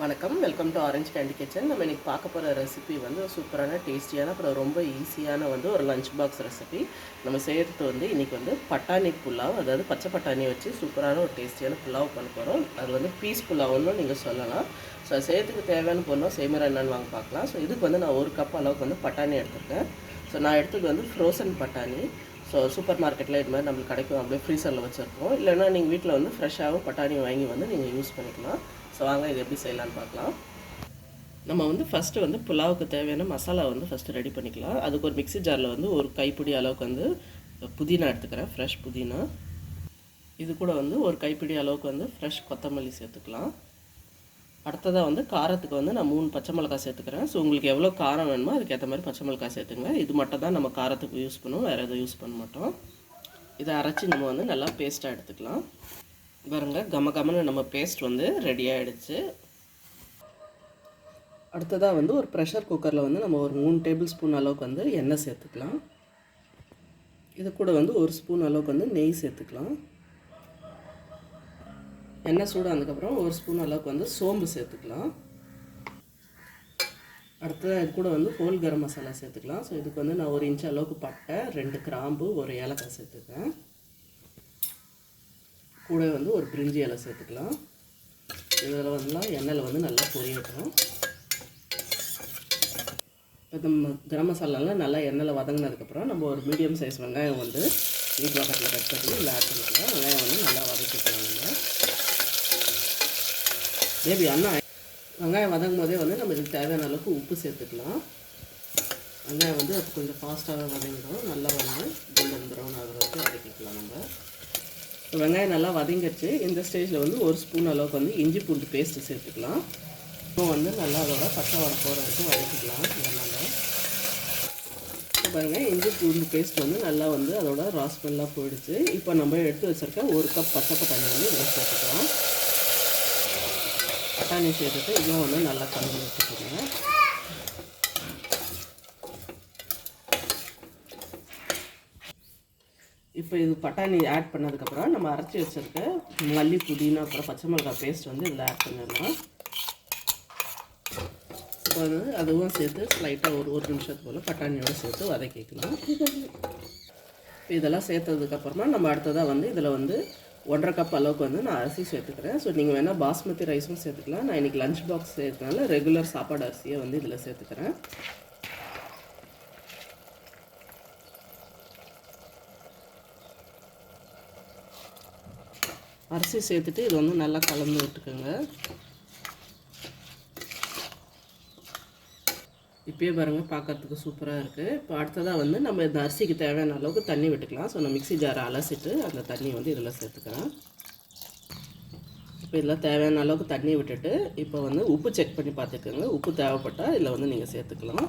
வணக்கம். Welcome to orange candy kitchen நம்ம இன்றைக்கி பார்க்க போகிற ரெசிபி வந்து சூப்பரான டேஸ்டியான அப்புறம் ரொம்ப ஈஸியான வந்து ஒரு லஞ்ச் பாக்ஸ் ரெசிபி நம்ம செய்கிறது வந்து இன்றைக்கி வந்து பட்டாணி புலாவ் அதாவது பச்சை பட்டாணி வச்சு சூப்பரான ஒரு டேஸ்டியான புலாவ் பண்ண போகிறோம் அது வந்து பீஸ் புலாவுன்னு நீங்கள் சொல்லலாம். ஸோ செய்யறதுக்கு தேவையான பொருளும் செய்முறை என்னன்னு வாங்க பார்க்கலாம். ஸோ இதுக்கு வந்து நான் ஒரு கப் அளவுக்கு வந்து பட்டாணி எடுத்துருக்கேன். ஸோ நான் எடுத்தது வந்து ஃப்ரோசன் பட்டாணி. ஸோ சூப்பர் மார்க்கெட்டில் இது மாதிரி நம்மளுக்கு கிடைக்கும் அப்படியே ஃப்ரீசரில் வச்சுருக்கோம். இல்லைன்னா நீங்கள் வீட்டில் வந்து ஃப்ரெஷ்ஷாகவும் பட்டாணி வாங்கி வந்து நீங்கள் யூஸ் பண்ணிக்கலாம். ஸோ வாங்க இது எப்படி செய்யலான்னு பார்க்கலாம். நம்ம வந்து ஃபஸ்ட்டு வந்து புலாவுக்கு தேவையான மசாலா வந்து ஃபஸ்ட்டு ரெடி பண்ணிக்கலாம். அதுக்கு ஒரு மிக்ஸி ஜாரில் வந்து ஒரு கைப்பிடி அளவுக்கு வந்து புதினா எடுத்துக்கிறேன். ஃப்ரெஷ் புதினா. இது கூட வந்து ஒரு கைப்பிடி அளவுக்கு வந்து ஃப்ரெஷ் கொத்தமல்லி சேர்த்துக்கலாம். அடுத்ததாக வந்து காரத்துக்கு வந்து நான் மூணு பச்சை மிளகாய் சேர்த்துக்கிறேன். ஸோ உங்களுக்கு எவ்வளோ காரம் வேணுமோ அதுக்கேற்ற மாதிரி பச்சை மிளகாய் சேர்த்துங்க இது மட்டும் தான் நம்ம காரத்துக்கு யூஸ் பண்ணுவோம். வேறு எதுவும் யூஸ் பண்ண மாட்டோம். இதை அரைச்சி நம்ம வந்து நல்லா பேஸ்ட்டாக எடுத்துக்கலாம். பாருங்க கம கமன்னு நம்ம பேஸ்ட் வந்து ரெடி ஆகிடுச்சு அடுத்ததாக வந்து ஒரு ப்ரெஷர் குக்கரில் வந்து நம்ம ஒரு மூணு டேபிள் ஸ்பூன் அளவுக்கு வந்து எண்ணெய் சேர்த்துக்கலாம். இது கூட வந்து ஒரு ஸ்பூன் அளவுக்கு வந்து நெய் சேர்த்துக்கலாம். எண்ணெய் சூடானதுக்கப்புறம் ஒரு ஸ்பூன் அளவுக்கு வந்து சோம்பு சேர்த்துக்கலாம். அடுத்தது இது கூட வந்து ஹோல் கரம் மசாலா சேர்த்துக்கலாம். ஸோ இதுக்கு வந்து நான் ஒரு இன்ச் அளவுக்கு பட்டை ரெண்டு கிராம்பு ஒரு ஏலக்காய் சேர்த்துக்கேன் கூட வந்து ஒரு பிரிஞ்சி இலை சேர்த்துக்கலாம். இதில் வந்துலாம் எண்ணெயில் வந்து நல்லா பொரியட்டும் இப்போ நம்ம கரம் மசாலாலாம் நல்லா எண்ணெயில் வதங்கினதுக்கப்புறம் நம்ம ஒரு மீடியம் சைஸ் வெங்காயம் வந்து வீட் பக்கத்தில் கட் பண்ணி இல்லை ஆட் பண்ணிக்கலாம். வெங்காயம் வந்து நல்லா வதக்கிக்கலாம் பேபி அண்ணா வெங்காயம் வதங்கும் போதே வந்து நம்ம இதுக்கு தேவையான அளவுக்கு உப்பு சேர்த்துக்கலாம். வெங்காயம் வந்து அது கொஞ்சம் ஃபாஸ்ட்டாக வதங்கிடும். நல்லா வந்து கோல்டன் ப்ரௌன் ஆகிற வரைக்கும் வதக்கிக்கலாம் நம்ம. வெங்காயம் நல்லா வதங்கிடுச்சு. இந்த ஸ்டேஜில் வந்து ஒரு ஸ்பூன் அளவுக்கு வந்து இஞ்சி பூண்டு பேஸ்ட்டு சேர்த்துக்கலாம். இப்போ வந்து நல்லா அதோட பச்சை வடை போகிற வரைக்கும் வதக்கிக்கலாம் நல்லா இப்போ பாருங்கள் இஞ்சி பூண்டு பேஸ்ட் வந்து நல்லா வந்து அதோட ராஸ்மெல்லாம் போயிடுச்சு. இப்போ நம்ம எடுத்து வச்சுருக்க ஒரு கப் பச்சை பட்டாணி வந்து இதில் சேர்த்துக்கலாம். பட்டாணி சேர்த்துட்டு இதுவும் வந்து நல்லா கலந்து வச்சுக்கோங்க. இப்போ இது பட்டாணி ஆட் பண்ணதுக்கப்புறம் நம்ம அரைச்சி வச்சுருக்க மல்லி புதினா அப்புறம் பச்சை மிளகாய் பேஸ்ட் வந்து இதில் ஆட் பண்ணிடலாம். இப்போ வந்து அதுவும் சேர்த்து ஸ்லைட்டாக ஒரு ஒரு நிமிஷத்து போல் பட்டாணியோடு சேர்த்து வதக்கிக்கலாம். இப்போ இதெல்லாம் சேர்த்ததுக்கப்புறமா நம்ம அடுத்ததாக வந்து இதில் வந்து ஒன்றரை கப் அளவுக்கு வந்து நான் அரிசி சேர்த்துக்கிறேன். ஸோ நீங்கள் வேணால் பாஸ்மதி ரைஸும் சேர்த்துக்கலாம். நான் இன்றைக்கி லஞ்ச் பாக்ஸ் சேர்த்தனால ரெகுலர் சாப்பாடு அரிசியை வந்து இதில் சேர்த்துக்கிறேன். அரிசி சேர்த்துட்டு இது வந்து நல்லா கலந்து விட்டுக்கோங்க. இப்பயே பாருங்கள் பார்க்கறதுக்கு சூப்பராக இருக்குது இப்போ அடுத்ததாக வந்து நம்ம இந்த அரிசிக்கு தேவையான அளவுக்கு தண்ணி விட்டுக்கலாம். ஸோ நான் மிக்ஸி ஜாரை அலசிட்டு அந்த தண்ணி வந்து இதில் சேர்த்துக்கிறேன் இப்போ இதில் தேவையான அளவுக்கு தண்ணி விட்டுட்டு இப்போ வந்து உப்பு செக் பண்ணி பார்த்துக்கோங்க. உப்பு தேவைப்பட்டால் இதில் வந்து நீங்கள் சேர்த்துக்கலாம்.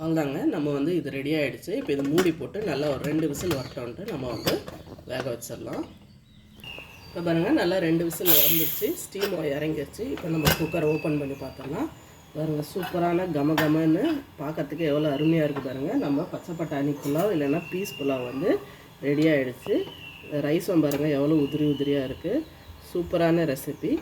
அவ்வளோதாங்க நம்ம வந்து இது ரெடி ஆகிடுச்சு இப்போ இது மூடி போட்டு நல்லா ஒரு ரெண்டு விசில் வரட்டோன்ட்டு நம்ம வந்து வேக வச்சிடலாம். இப்போ பாருங்கள் நல்லா ரெண்டு விசில் வந்துடுச்சு ஸ்டீம் இறங்கிருச்சு. இப்போ நம்ம குக்கரை ஓப்பன் பண்ணி பார்த்துடலாம். பாருங்க சூப்பரான கம கமன்னு பார்க்கறதுக்கு எவ்வளோ அருமையாக இருக்குது பாருங்கள் நம்ம பச்சை பட்டாணி புலாவ் இல்லைன்னா பீஸ் புலாவ் வந்து ரெடி ஆகிடுச்சு ரைஸும் பாருங்கள் எவ்வளோ உதிரி உதிரியாக இருக்குது சூப்பரான ரெசிபி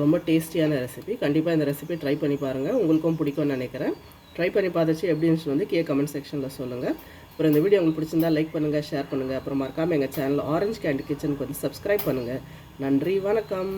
ரொம்ப டேஸ்டியான ரெசிபி கண்டிப்பாக இந்த ரெசிபி ட்ரை பண்ணி பாருங்கள் உங்களுக்கும் பிடிக்கும்னு நினைக்கிறேன். ட்ரை பண்ணி பார்த்துச்சு எப்படின்னு வந்து கே கமெண்ட் செக்ஷனில் சொல்லுங்கள் அப்புறம் இந்த வீடியோ உங்களுக்கு பிடிச்சிருந்தா லைக் பண்ணுங்கள் ஷேர் பண்ணுங்கள் அப்புறம் மறக்காமல் எங்கள் சேனல் ஆரஞ்ச் கேண்டி கிச்சனுக்கு வந்து சப்ஸ்கிரைப் பண்ணுங்கள் நன்றி வணக்கம்.